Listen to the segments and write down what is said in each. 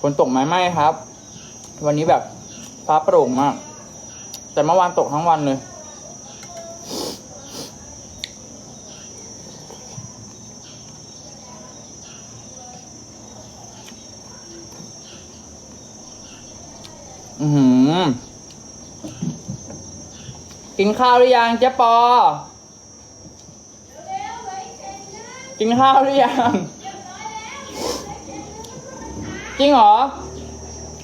ฝนตกไหมไม่ครับ วันนี้แบบฟ้าโปร่งมาก แต่เมื่อวานตกทั้งวันเลย อือหือกินข้าวหรือยังเจ๊ปอ กินข้าวหรือยัง จริงเหรอ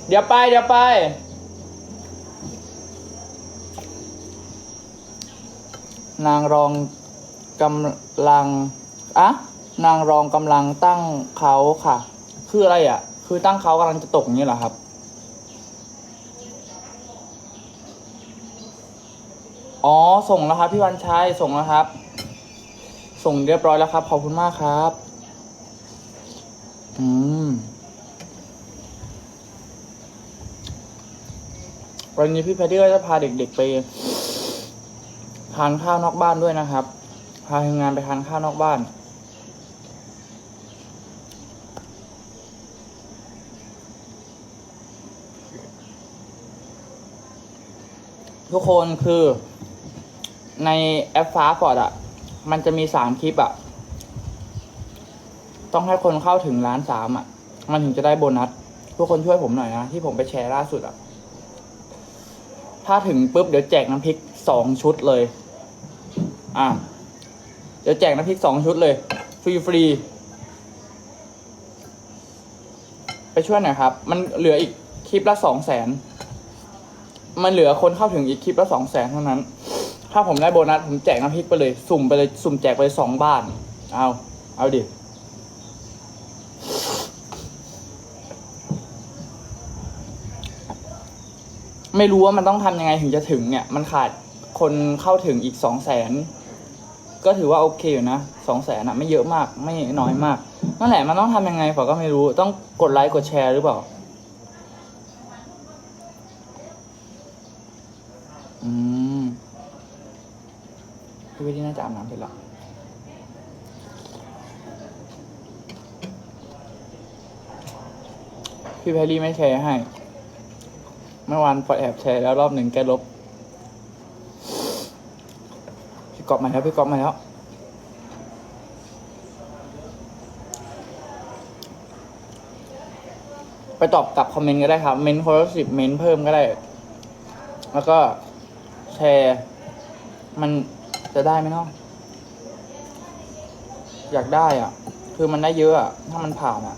เดี๋ยวไปเดี๋ยวไป นางรองกำลังอะนางรองกำลังตั้งเขาค่ะ คืออะไรอะ คือตั้งเขากำลังจะตกนี้เหรอครับอ๋อ ส่งแล้วครับ พี่วันชัยส่งแล้วครับ ส่งเรียบร้อยแล้วครับ ขอบคุณมากครับ อืม วันนี้พี่แพดดี้ก็จะพาเด็กๆไปทานข้าวนอกบ้านด้วยนะครับ พาทีมงานไปทานข้าวนอกบ้าน ทุกคนคือในแอปฟ้าฟอร์ดอะ มันจะมีสามคลิปอะ ต้องให้คนเข้าถึงล้านสามอะ มันถึงจะได้โบนัส ทุกคนช่วยผมหน่อยนะ ที่ผมไปแชร์ล่าสุดอะ ถ้าถึงปุ๊บเดี๋ยวแจกน้ำพริกสองชุดเลย อะ เดี๋ยวแจกน้ำพริกสองชุดเลย ฟรีฟรี ไปช่วยหน่อยครับ มันเหลืออีกคลิปละสองแสน มันเหลือคนเข้าถึงอีกคลิปละสองแสนเท่านั้น ถ้าผมได้โบนัสผมแจกน้ำพริกไปเลย สุ่มไปเลย สุ่มแจกไปสองบ้าน เอา เอาดิ ไม่รู้ว่ามันต้องทำยังไงถึงจะถึงเนี่ย มันขาดคนเข้าถึงอีกสองแสนก็ถือว่าโอเคอยู่นะสองแสนอะไม่เยอะมากไม่น้อยมากนั่นแหละมันต้องทำยังไงผมก็ไม่รู้ต้องกดไลค์กดแชร์หรือเปล่าอืมพี่วิทย์น่าจะอาบน้ำเสร็จแล้วพี่แพรรี่ไม่แชร์ให้ เมื่อวานฟอแอบแชร์แล้วรอบหนึ่งแกลบ พี่กอบมาแล้วพี่กอบมาแล้ว ไปตอบกลับคอมเมนต์ก็ได้ครับ เมนต์คนละสิบเมนต์เพิ่มก็ได้ แล้วก็แชร์ มันจะได้ไหมเนาะอยากได้อะ คือมันได้เยอะอะถ้ามันผ่านอะ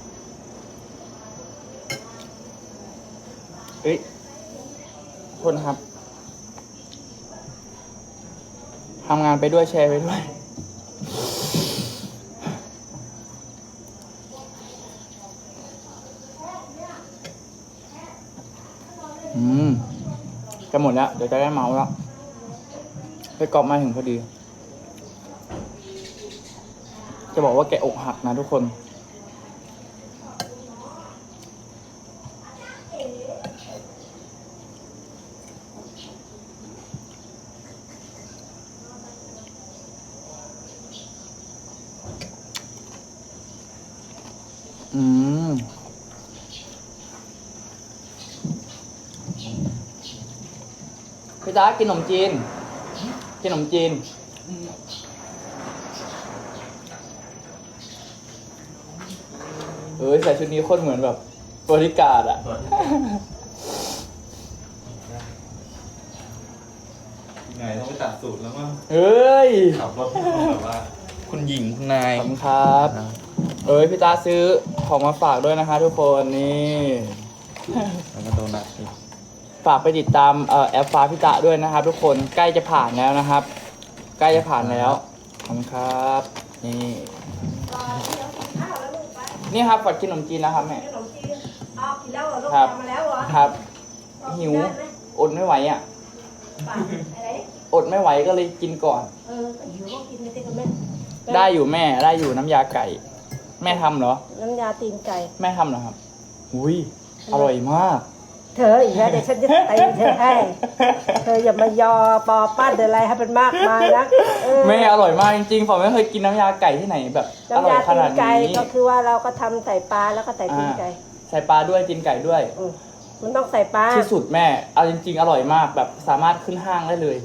เอ้ย คนครับทำงานไปด้วยแชร์ไปด้วย อืม จะหมดแล้ว เดี๋ยวจะได้เมาแล้วไปกอบมาถึงพอดี จะบอกว่าแกอกหักนะทุกคน อืมพี่ตากินขนมจีน กินขนมจีน เอ้ยใส่ชุดนี้โคนเหมือนแบบบริการดอะไงต้องไปตัดสูตรแล้วมั้งเอ้ย ขับรถให้เขาแบบว่า คุณหญิงคุณนาย ขอบคุณครับ เอ้ยพี่ตาซื้อของมาฝากด้วยนะคะ ทุกคนนี่แล้วก็โดนัทอีกฝากไปติดตามเอ่อแอปฟ้าพิตะด้วยนะครับ ทุกคนใกล้จะผ่านแล้วนะครับ ใกล้จะผ่านแล้วขอบคุณครับนี่นี่ครับฝอดกินขนมจีนแล้วครับแม่ขนมจีนอ้าวกินแล้วเหรอลูกครับทำมาแล้วเหรอครับ หิวอดไม่ไหวอะป่ะอะไร อดไม่ไหวก็เลยกินก่อน เออก็หิวก็กินไปสิกับแม่ได้อยู่แม่ได้อยู่น้ำยาไก่ แม่ทำเหรอ น้ำยาตีนไก่ แม่ทำเหรอครับ อุ้ยอร่อยมาก เธออีกแล้วเดี๋ยวฉันจะตีเธอให้เธออย่ามายอปอปั้นอะไรให้เป็นมากมายนะเออแม่อร่อยมากจริงๆผมไม่เคยกินน้ำยาไก่ที่ไหนแบบอน้ำร่อยยาขตีนนาดไก่นี้ก็คือว่าเราก็ทำใส่ปลาแล้วก็ใส่ตีนไก่อใส่ปลาด้วยกินไก่ด้วย อืมมันต้องใส่ปลาที่สุดแม่ เอาจริง ๆ อร่อยมากแบบสามารถขึ้นห้างได้เลย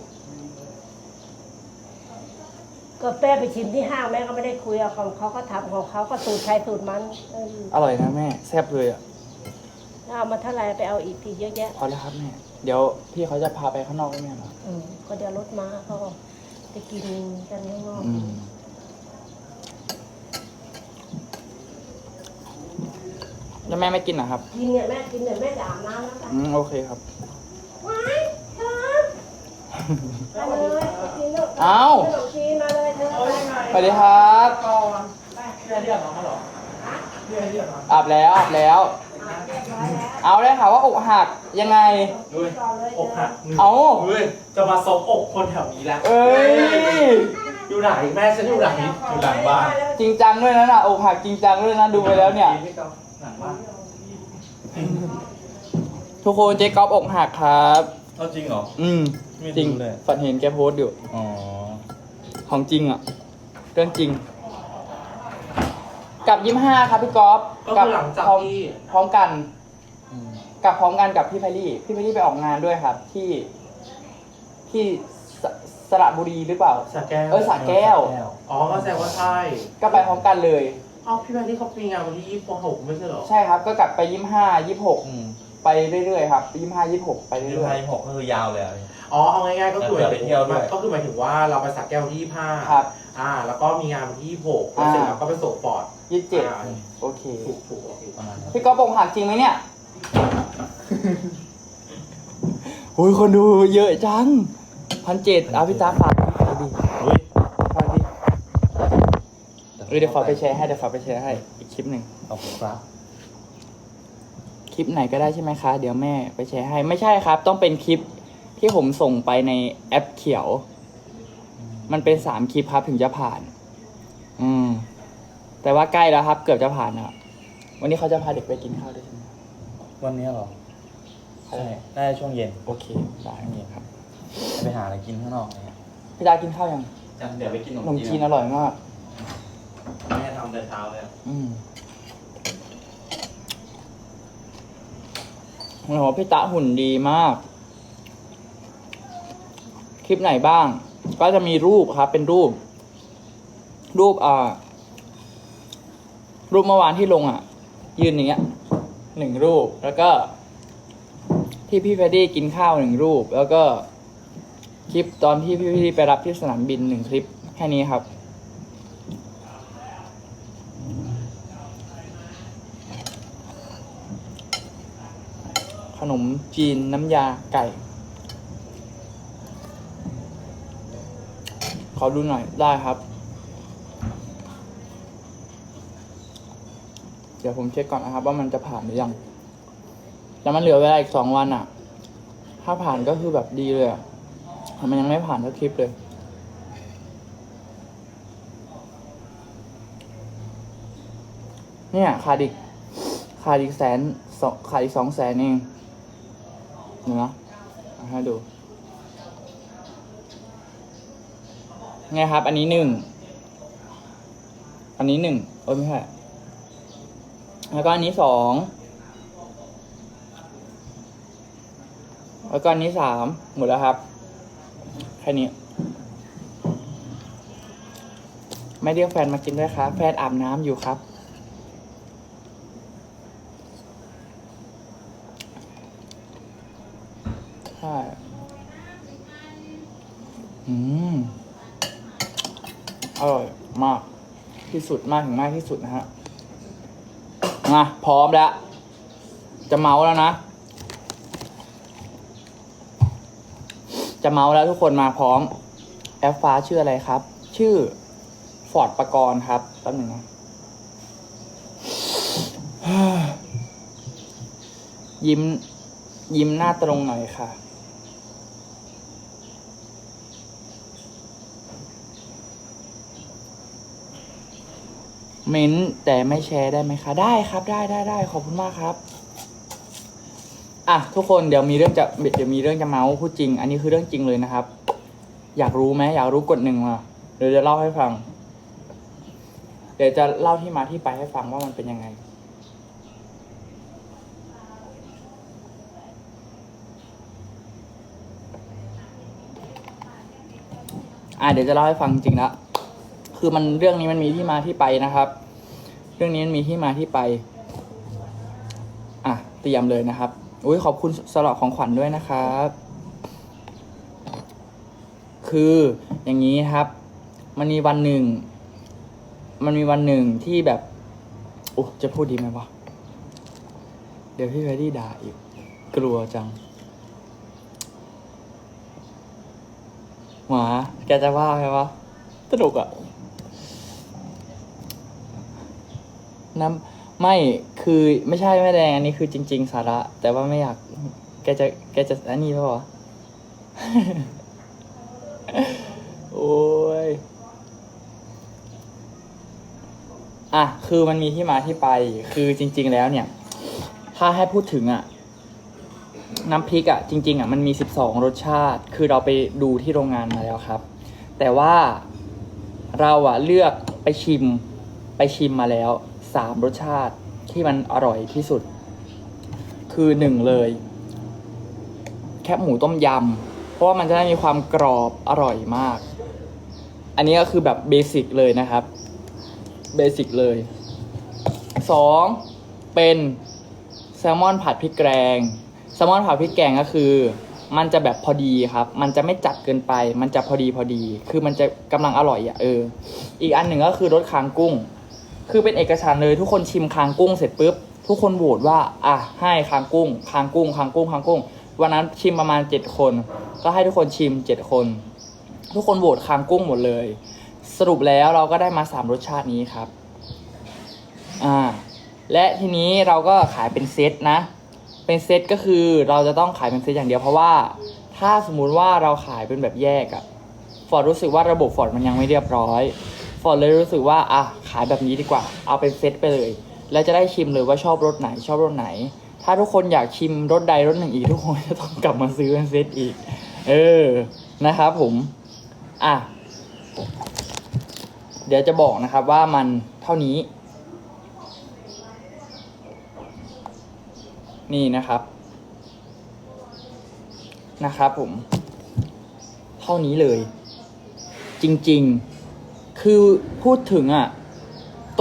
ก็แป้ไปชิมที่ห้างแม่ก็ไม่ได้คุยเอาของเขาก็ทำของเขาก็สูตรใครสูตรมันเอออร่อยนะแม่แซ่บเลยอะถ้าเอามาเท่าไหร่ไปเอาอีกทีเยอะแยะพอแล้วครับแม่เดี๋ยวพี่เขาจะพาไปข้างนอกได้ไหมเหรออืมก็เดี๋ยวรถมาเขาก็ไปกินกันข้างนอกอืมแล้วแม่ไม่กินเหรอครับกินเนี่ยแม่กินเนี่ยแม่จะอาบน้ำแล้วกันอืมโอเคครับว้ายเธอมา เลยไปกินลูกเอ้าขนมจีนมาเลยเธอไปสวัสดีครับไปอาบแล้วอาบแล้วเรียบร้อยแล้วเอาได้ค่ะว่าอกหักยังไง ด้วยก่อนเลยอกหักเอาเฮ้ยจะมาซบอกคนแถวนี้แล้วเอ้ยอยู่ไหนแม่ฉันอยู่ไหนอยู่หลังบ้านจริงจังด้วยนะน่ะอกหักจริงจังด้วยนะดูไปแล้วเนี่ยพี่ก๊อฟหลังบ้านทุกคนเจ๊ก๊อฟอกหักครับ เอาจริงเหรอ อืมไม่รู้จริงเลย ฝันเห็นแกโพสต์อยู่ อ๋อ ของจริงอะ เรื่องจริง กับยี่ห้าครับพี่ก๊อฟก็คือหลังจากพร้อมที่ พร้อมกัน อืมกับพร้อมกันกับพี่ไพลี่ พี่ไพลี่ไปออกงานด้วยครับ ที่ที่สสระบุรีหรือเปล่า สระแก้วเออสระแก้ว อ๋อก็แสดงว่าใช่ก็ไปพร้อมกันเลย เอ้าพี่แม่ที่เขาปีงานวันที่ยี่สิบหกไม่ใช่เหรอ ใช่ครับ ก็กลับไปยี่ห้ายี่หกอืม ไปเรื่อยๆครับยี่ห้ายี่หกไปยี่เรื่อยสิบหกก็คือยาวเลยอะอ๋อ เอาง่ายๆ ก็คือแล้วเผื่อไปเที่ยวด้วยก็คือหมายถึงว่าเราไปสระแก้ววันที่ยี่ห้าๆ ครับ อ่า แล้วก็มีงานวันที่ยี่หกแล้วเสร็จแล้วก็ไปส่งปอดยี่เจ็ดอ่าโอเค ถูกถูกโอเคประมาณนั้นพี่ก๊อฟอกหักจริงไหมเนี่ย โอ้ยคนดูเยอะจังพันเจ็ดเอาพี่ตาฝากดิเฮ้ยฝากดิเออเดี๋ยวฝากไปแชร์ให้เดี๋ยวฝากไปแชร์ให้อีกคลิปหนึ่ง ขอบคุณครับค ลิปไหนก็ได้ใช่ไหมคะ เดี๋ยวแม่ไปแชร์ให้ ไม่ใช่ครับ ต้องเป็นคลิปที่ผมส่งไปในแอปเขียว มันเป็นสามคลิปครับถึงจะผ่าน อืม แต่ว่าใกล้แล้วครับ เกือบจะผ่านแล้ววันนี้เขาจะพาเด็กไปกินข้าวด้วยใช่ไหมวันนี้เหรอใช่น่าจะช่วงเย็นโอเคได้ครับ ไปหาอะไรกินข้างนอกอะไรเงี้ยพี่ดากินข้าวยังจัง เดี๋ยวไปกินขขนนมมจีจีนนอร่อยมาก แม่ทำแต่เช้าเลยอะ อืม โอ้โหพี่ตาหุ่นดีมาก คลิปไหนบ้าง ก็จะมีรูปครับ เป็นรูป รูปอ่า รูปเมื่อวานที่ลงอะ ยืนอย่างเงี้ยหนึ่งรูปแล้วก็ ที่พี่แฟดดี้กินข้าวหนึ่งรูป แล้วก็ คลิปตอนที่พี่แฟดดี้ไปรับที่สนามบินหนึ่งคลิปแค่นี้ครับ นมจีนน้ำยาไก่ ขอดูหน่อยได้ครับ เดี๋ยวผมเช็คก่อนนะครับ ว่ามันจะผ่านหรือยังแต่มันเหลือเวลาอีกสองวันอะถ้าผ่านก็คือแบบดีเลยอะแต่มันยังไม่ผ่านสักคลิปเลยเนี่ยขาดอีกขาดอีกแสนสองขาดอีกสองแสนเอง เห็นไหมเอให้ดู ไงครับ อันนี้หนึ่ง อันนี้หนึ่งโอ้ยไม่ใช่ แล้วก็อันนี้สอง แล้วก็อันนี้สาม หมดแล้วครับ แค่นี้ ไม่เรียกแฟนมากินด้วยครับ แฟนอาบน้ำอยู่ครับ ใช่ อืม อร่อยมาก ที่ สุดมากถึงมากที่สุดนะฮะมาพร้อมแล้ว จะเมาแล้วนะ จะเมาแล้วทุกคนมาพร้อม แอปฟ้าชื่ออะไรครับ ชื่อฟอร์ดประกรณ์ครับแป๊บหนึ่งนะยิ้ม ยิ้มหน้าตรงหน่อยค่ะ เม้นแต่ไม่แชร์ได้ไหมคะ ได้ครับได้ได้ได้ขอบคุณมากครับ อะทุกคนเดี๋ยวมีเรื่องจะเดี๋ยวมีเรื่องจะเมาส์พูดจริง อันนี้คือเรื่องจริงเลยนะครับ อยากรู้ไหมอยากรู้กดหนึ่งมาเดี๋ยวจะเล่าให้ฟัง เดี๋ยวจะเล่าที่มาที่ไปให้ฟังว่ามันเป็นยังไงอะเดี๋ยวจะเล่าให้ฟังจริงละคือมันเรื่องนี้มันมีที่มาที่ไปนะครับ รื่องนี้มีที่มาที่ไป อะ เตรียมเลยนะครับ อุ้ยขอบคุณสำหรับของขวัญด้วยนะครับ คืออย่างนี้ครับ มันมีวันหนึ่ง มันมีวันหนึ่งที่แบบโอ้จะพูดดีไหมวะ เดี๋ยวพี่แพดดี้ด่าอีก กลัวจังหมาแกจะว่าไหมวะสนุกอะ น้ำไม่คือไม่ใช่แม่แดงอันนี้คือจริง ๆ สาระ แต่ว่าไม่อยาก แกจะแกจะอันนี้ปะวะโอ้ยอะคือมันมีที่มาที่ไป คือจริง ๆ แล้วเนี่ย ถ้าให้พูดถึงอะน้ำพริกอะจริง ๆอะมันมีสิบสองรสชาติ คือเราไปดูที่โรงงานมาแล้วครับ แต่ว่าเราอะเลือกไปชิมไปชิมมาแล้ว สามรสชาติที่มันอร่อยที่สุด คือหนึ่งเลย แคบหมูต้มยำเพราะว่ามันจะได้มีความกรอบอร่อยมาก อันนี้ก็คือแบบเบสิกเลยนะครับเบสิกเลยสองเป็นแซลมอนผัดพริกแกงแซลมอนผัดพริกแกงก็คือ มันจะแบบพอดีครับ มันจะไม่จัดเกินไป มันจะพอดีพอดี คือมันจะกำลังอร่อยอะเออ อีกอันหนึ่งก็คือรสคางกุ้ง คือเป็นเอกฉันเลยทุกคนชิมคางกุ้งเสร็จปุ๊บ ทุกคนโหวตว่า อะให้คางกุ้งคางกุ้งคางกุ้งคางกุ้ง วันนั้นชิมประมาณเจ็ดคน ก็ให้ทุกคนชิมเจ็ดคน ทุกคนโหวตคางกุ้งหมดเลย สรุปแล้วเราก็ได้มาสามรสชาตินี้ครับอ่าและทีนี้เราก็ขายเป็นเซตนะ เป็นเซตก็คือเราจะต้องขายเป็นเซตอย่างเดียวเพราะว่า ถ้าสมมุติว่าเราขายเป็นแบบแยกอะฟอร์ดรู้สึกว่าระบบฟอร์ดมันยังไม่เรียบร้อยฟอร์ดเลยรู้สึกว่าอะ ขายแบบนี้ดีกว่า เอาเป็นเซตไปเลย แล้วจะได้ชิมเลยว่าชอบรสไหนชอบรสไหน ถ้าทุกคนอยากชิมรสใดรสหนึ่งอีกทุกคนจะต้องกลับมาซื้อเป็นเซตอีก เออนะครับผม อะ เดี๋ยวจะบอกนะครับว่ามันเท่านี้ นี่นะครับนะครับผม เท่านี้เลย จริง ๆ คือพูดถึงอะ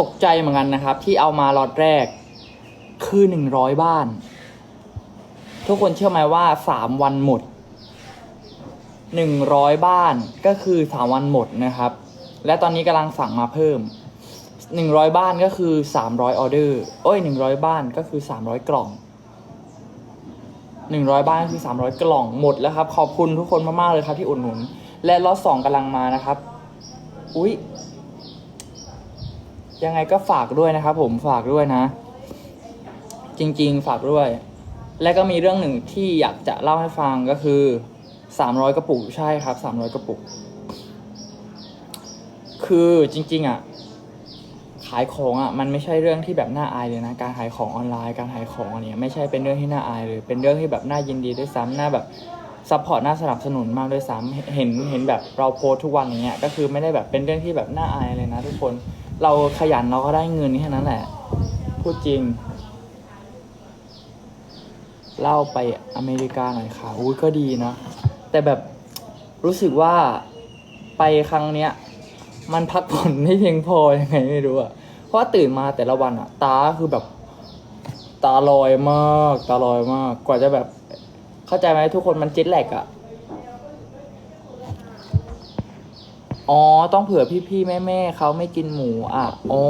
ตกใจเหมือนกันนะครับ ที่เอามาล็อตแรกคือหนึ่งร้อยบ้าน ทุกคนเชื่อไหมว่าสามวันหมดหนึ่งร้อยบ้านก็คือสามวันหมดนะครับ และตอนนี้กำลังสั่งมาเพิ่มหนึ่งร้อยบ้านก็คือสามร้อยออเดอร์โอ้ยหนึ่งร้อยบ้านก็คือสามร้อยกล่องหนึ่งร้อยบ้านคือสามร้อยกล่องหมดแล้วครับ ขอบคุณทุกคนมากๆเลยครับที่อุดหนุน และล็อตสองกำลังมานะครับ อุ๊ย ยังไงก็ฝากด้วยนะครับผมฝากด้วยนะ จริงๆ ฝากด้วย และก็มีเรื่องหนึ่งที่อยากจะเล่าให้ฟังก็คือสามร้อยกระปุกใช่ครับสามร้อยกระปุก คือจริง ๆ อะ ขายของอะ มันไม่ใช่เรื่องที่แบบน่าอายเลยนะ การขายของออนไลน์การขายของอะไรเนี่ยไม่ใช่เป็นเรื่องที่น่าอายเลย เป็นเรื่องที่แบบน่ายินดีด้วยซ้ำน่าแบบซัพพอร์ตน่าสนับสนุนมากด้วยซ้ำเห็นเห็นแบบเราโพสทุกวันอย่างเงี้ยก็คือไม่ได้แบบเป็นเรื่องที่แบบน่าอายเลยนะทุกคน เราขยันเราก็ได้เงินแค่นั้นแหละ พูดจริง เล่าไปอเมริกาหน่อยค่ะอุ้ยก็ดีนะ แต่แบบรู้สึกว่าไปครั้งเนี้ย มันพักผ่อนไม่เพียงพอยังไงไม่รู้อะเพราะตื่นมาแต่ละวันอะตาคือแบบ ตาลอยมาก ตาลอยมาก กว่าจะแบบ เข้าใจไหมทุกคนมันจ็ตแหลกอะ อ๋อ ต้องเผื่อพี่ๆแม่ๆเขาไม่กินหมูอะอ๋อ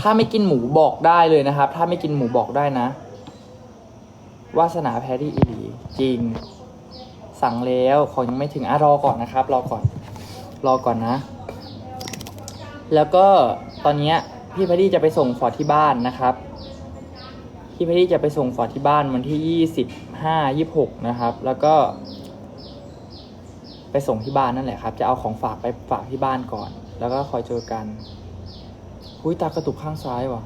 ถ้าไม่กินหมูบอกได้เลยนะครับ ถ้าไม่กินหมูบอกได้นะ วาสนาแพรรี่อีหลีจริง สั่งแล้วของยังไม่ถึงอะรอก่อนนะครับ รอก่อน รอก่อนนะ แล้วก็ตอนนี้พี่พอดีจะไปส่งฟอร์ที่บ้านนะครับ พี่พอดีจะไปส่งฟอร์ที่บ้านวันที่ยี่สิบห้ายี่หกนะครับ แล้วก็ ไปส่งที่บ้านนั่นแหละครับ จะเอาของฝากไปฝากที่บ้านก่อน แล้วก็คอยเจอกันหุ้ยตากระตุกข้างซ้ายว่ะ